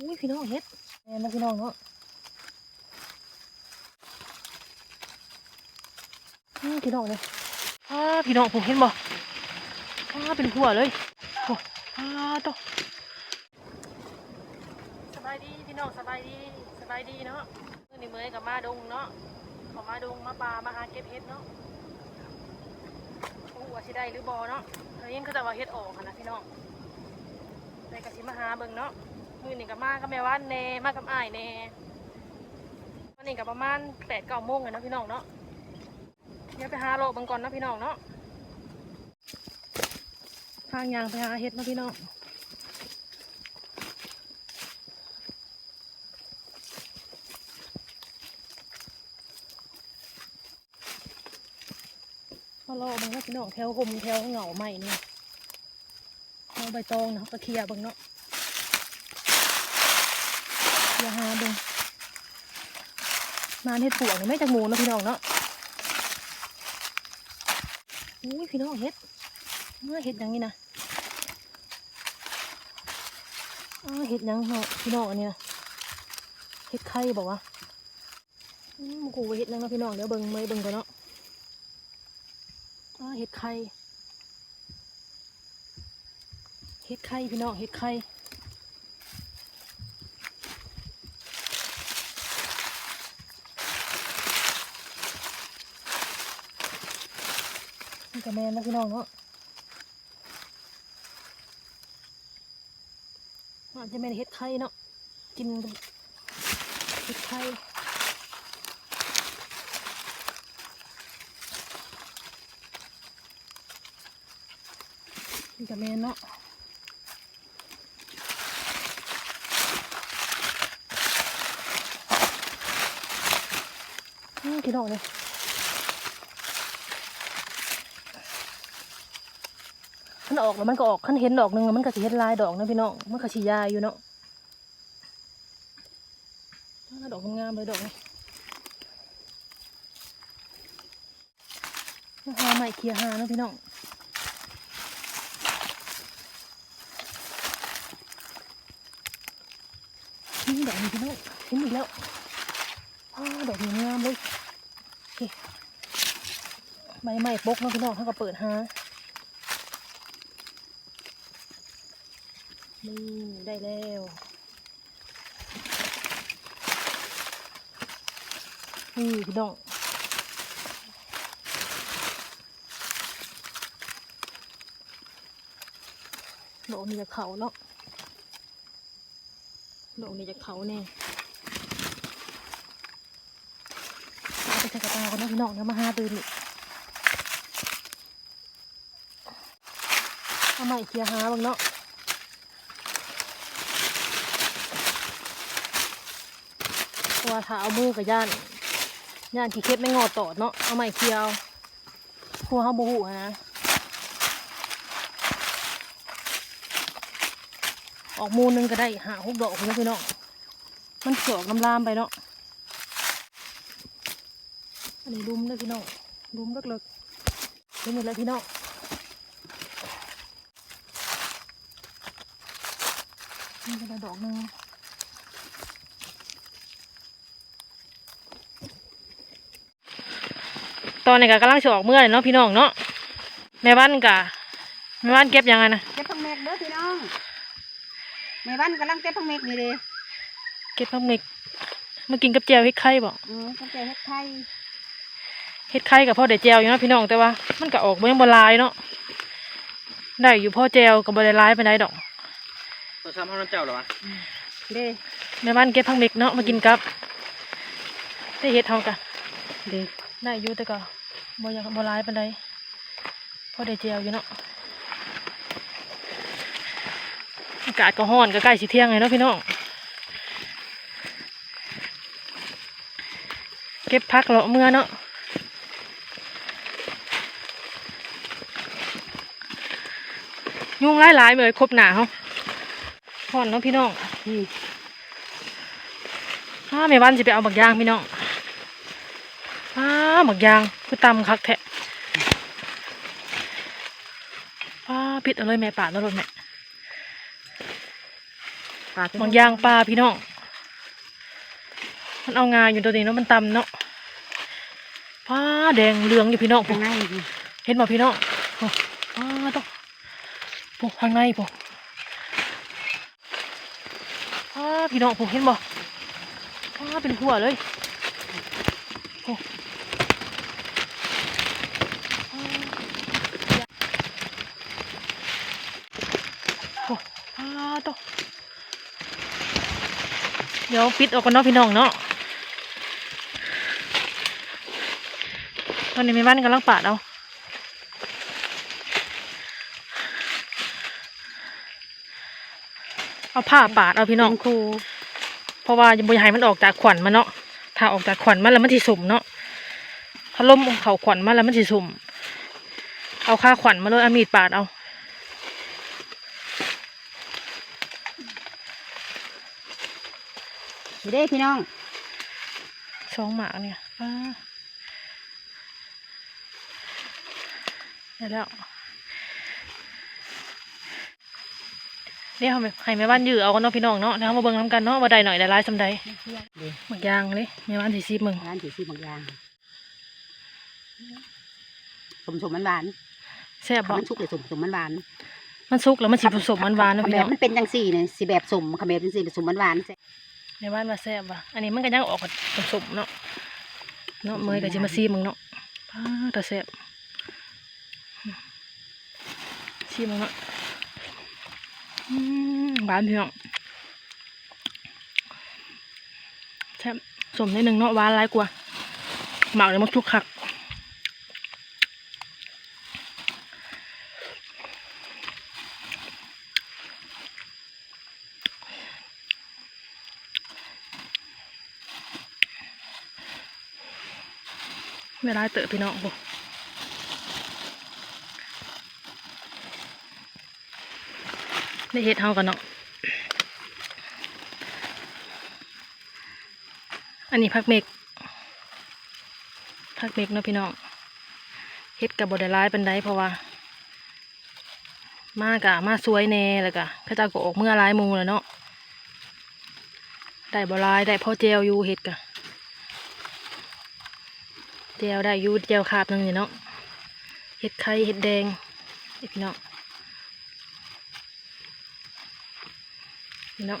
อุ้ยพี่น้องเฮ็ดแม่นะพี่น้องเนาะอืมพี่น้องเลยอ้าพี่น้องผมเห็นบ่อ้าเป็นหัวเลยโอ้อ้าต่อสบายดีพี่น้องสบายดีสบายดีเนาะเมื่อนี้เมื่อยกับมาดงเนาะเขามาดงมาปลามาหาเก็บเห็ดเนาะโอ้ว่าสิได้หรือบ่เนาะเฮ้ยเขาจะว่าเห็ดออกนะพี่น้องได้กะสิมาหาเบิ่งเนาะ มือนี่กับมากับแม่ว่านแน่มากับอ้ายแน่วันนี้กับประมาณแปดเก้าโมงเลยเนาะพี่น้องเนาะเดี๋ยวไปหาโลบังก่อนนะพี่น้องเนาะทางยางไปหาเห็ดนะพี่น้องมาโลบันาะพี่น้องแถวหมแถวเหงาใหม่นี่เอาใบตองนะเขาก็เคียบังเนาะ อย่าหาเบิ่งนาเฮ็ดปวกนี่ไม่จากหมูนะพี่น้องเนาะอุ้ยพี่น้องเฮ็ดเมื่อเฮ็ดหยังนี่นะอ้าเฮ็ดยังเนาะพี่น้องอันเนี้ยเฮ็ดไข่บอกว่าอืมกูเฮ็ดยังนะพี่น้องเดี๋ยวเบิ่งไม่เบิ่งก่อนเนาะอ้าเฮ็ดไข่เฮ็ดไข่พี่น้องเฮ็ดไข่ นี่กับแม่นะพี่น้องเนาะอาจจะเป็นเห็ดไข่เนาะกินเห็ดไข่นี่กับแม่เนาะพี่น้องเลย มัน ออกแล้วมันก็ออกขั้นเห็นดอกหนึ่งแล้วมันก็สิเห็นลายดอกนะพี่น้องมันก็สิยายอยู่เนาะอ่าดอกงามเลยดอกนี้หาใหม่เคลียร์หานะพี่น้องนี่ดอกนี้พี่น้องเห็นอีกแล้วอดอกนี้งามเลยใบใหม่ปกเนาะพี่น้องเขาก็เปิดหา นี่ได้แล้วนี่พี่น้องโดอกนี่จะเขาเนาะโดอกนี่จะเขาแน่ไปใส่กระตากันนาะพี่น้องเดี๋ยวมาหาตื่นอีกเอาใหม่เคลียร์หาบ้างเนาะ เพราะ ว่าถ้าเอามือกับย่านย่านขี้เค็บไม่งอต่อเนาะเอาไม้เคียวครัวเขาบูหูนะออกมูนึงก็ได้หาหกดอกเลยพี่น้องมันเขียวน้ำลามไปเนาะอันนี้รุมเลยพี่น้องรุมเลิกๆรุมหมดเลยพี่น้องนี่ก็ได้ดอกหนึง ตอนนี้ก็กำลังจะออกเมื่อเลยเนาะพี่น้องเนาะแม่บ้านกะแม่บ้านเก็บยังไงนะเก็บพังเมกเด้อพี่น้องแม่บ้านกำลังเก็บพังเมกนี่เลยเก็บผักเม็กมากินกับแจวเฮ็ดไข่บ่อืมตั้งแต่เฮ็ดไข่เฮ็ดไข่กับพ่อได้แจวอยู่เนาะพี่น้องแต่ว่า มันก็ออกบ่ยังบ่หลายเนาะได้อยู่พ่อแจวก็บ่ได้หลายปานใดดอกตัวซ้ำห้องน้ำเจ้าเหรอวะเด้แม่บ้านเก็บผักเม็กเนาะมากินกับได้เฮ็ดเฮากะเด้ได้อยู่แต่ก็ บอยากบ่หลายปานใดพ่อได้แจวอยู่เนาะอากาศก็ร้อนก็ใกล้สิเที่ยงเลยเนาะพี่น้องเก็บพักเลาะเมื่อเนาะยุ่งหลายหลายๆเลยครบหนาเขาห่อนเนาะพี่น้องถ้าแม่บ้านจะไปเอาบักยางพี่น้อง อ้าบักยางคือตำคักแทะอ้าปิดเอาเลยแม่ป่าแล้วรถแม่ปลาบางยางปลาพี่น้อง มันเอางาอยู่ตัวนี้เนาะมันตำเนาะปลาแดงเหลืองอยู่พี่น้องข้าปุ๊งในนี่เห็นบ่พี่น้องโอ้ปลาต้องปุ๊ข้างในปุ๊ปลาพี่น้องปุ๊เห็นบ่ปลาเป็นหัวเลยโอ้ปลาโอ้ปลา ต้องเดี๋ยวปิดออกกันเนาะพี่น้องเนาะตอนนี้มีบ้านกำลังปาดเอาเอาผ้าปาดเอาพี่น้องเป็นครูเพราะว่ายังบ่อยากให้มันออกจากขวัญมันเนาะถ้าออกจากขวัญมันแล้วมันสิสุ่มเนาะถ้าล้มเขาขวัญมันแล้วมันสิสุ่ม เอาค่าขวัญมาเลยเอามีดปาดเอา นี่เด้พี่น้องสองหมากเนี่ยอ่าได้แล้วเนี่ยเขาไปให้แม่บ้านยื้อเอากันเนาะพี่น้องเนาะแล้วมาเบิ่งน้ำกันเนาะว่าใดหน่อยได้ร้ายสำใดเด้หมึกยางเลยแม่บ้านสีซีมึงร้านสีสีบางอย่างสมสมมันหวานแซ่บถ้าบ่มันชุกเลยสมสมมันหวานมันสุกแล้วมันสีผสมมันหวานๆเนาะถ้าพี่แบน้บองมันเป็นจังสี่เนี่ยสีแบบสมขแบบเป็นสีแบบสมมันหวาน แซ่บแม่บ้านมาแซ่บว่ะอันนี้มันก็ยังออกผสมเนาะเนาะเมยก็จะมาซีมึงเนาะป้าแต่แซ่บซีมึงเนาะอืมหวานพี่น้องแซ่บสมนิดนึงเนาะหวานหลายกว่าหมักเลยมันทุกคัก เวลาเตอะพี่น้องโอ้ได้เฮ็ดเฮากันเนาะ อันนี้พักเมกพักเมกเนาะพี่น้องเฮ็ดกับบดไดร้ายเปันไดเพราะว่า มากะมาสวยแน่แล้วกะเขาเจ้าก็ออกเมื่อร้ายมูแล้วเนาะ ได้บ่ร้ายได้พ่อเจลอยู่เฮ็ดกะ เจียวได้อยูเจียวขาบหนึ่งนี่เนาะเห็ดไข่เห็ดแดงนี่พี่น้องพี่น้อง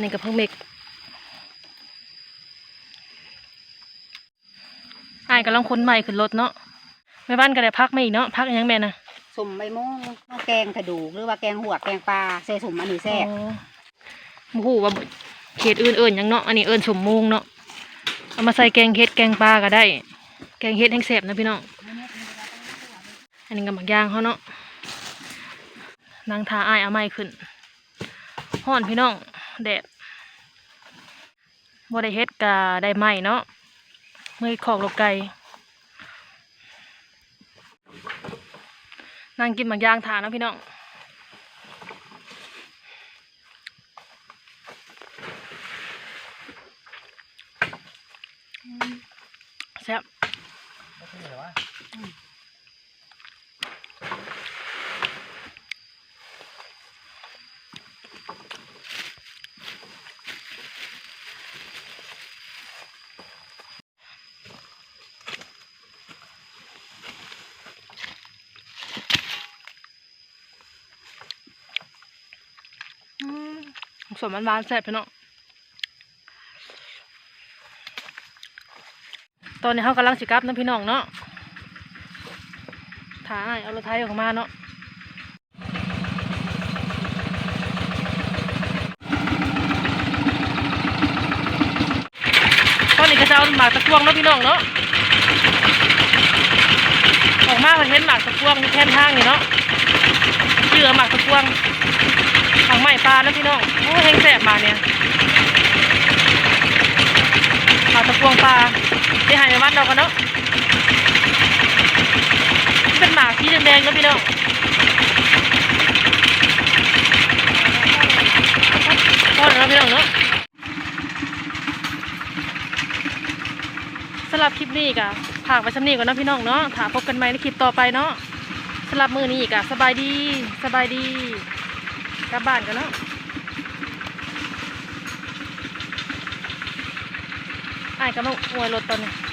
นี่กับเพิ่งเมกอายกำลังคนใหม่ขึ้นรถเนาะแม่บ้านก็ได้พักมาอีกเนาะพักอีกยังแม่นะสมใบโม่งข้าวแกงกระดูกหรือว่าแกงหัวกแกงปลาใส่สมอันนี้แซ่บอ๋อโอ้โหว่าเขตอื่นเอิ่นหยังเนาะอันนี้เอิ่นสมมุงเนาะ เอามาใส่แกงเห็ดแกงปลาก็ได้ แกงเห็ดแห้งแสบนะพี่น้อง อันนี้กับหมักย่างเขาเนาะนางทาอ้ายเอาไม้ขึ้นห้อนพี่น้องแดดบ่ได้เฮ็ดกะได้ไม้เนาะเมื่อขอกลบไก่นางกินหมักย่างทานะพี่น้อง ซ่บอืมสมมันหวานแซ่บพี่น้อง ตอนนี้เขากำลังสิกลับนะพี่น้องเนาะถ่ายเอารถไถออกมาเนาะตอนนี้ก็จะเอาหมากตะกวงเนาะพี่น้องเนาะออกมาเห็นหมากตะกวงที่แท่นทางนี่เนาะเจือหมากตะกวงทางใหม่ปลาเนาะพี่น้องโอ้แห้งแสบมาเนี่ย หมากตะกวงปลา ไปหายในวัดเรากันเนาะเป็นหมากที่แดงๆแล้วพี่น้องก็เนาะพี่น้องเนาะสำหรับคลิปนี้กะฝากไว้ชำนี้ก่อนนะพี่น้องเนาะถ้าพบกันใหม่ในคลิปต่อไปเนาะสำหรับมือนี้กะสบายดีสบายดีกลับบ้านกันเนาะไอ้ายก็มาอวยรถตอนนี้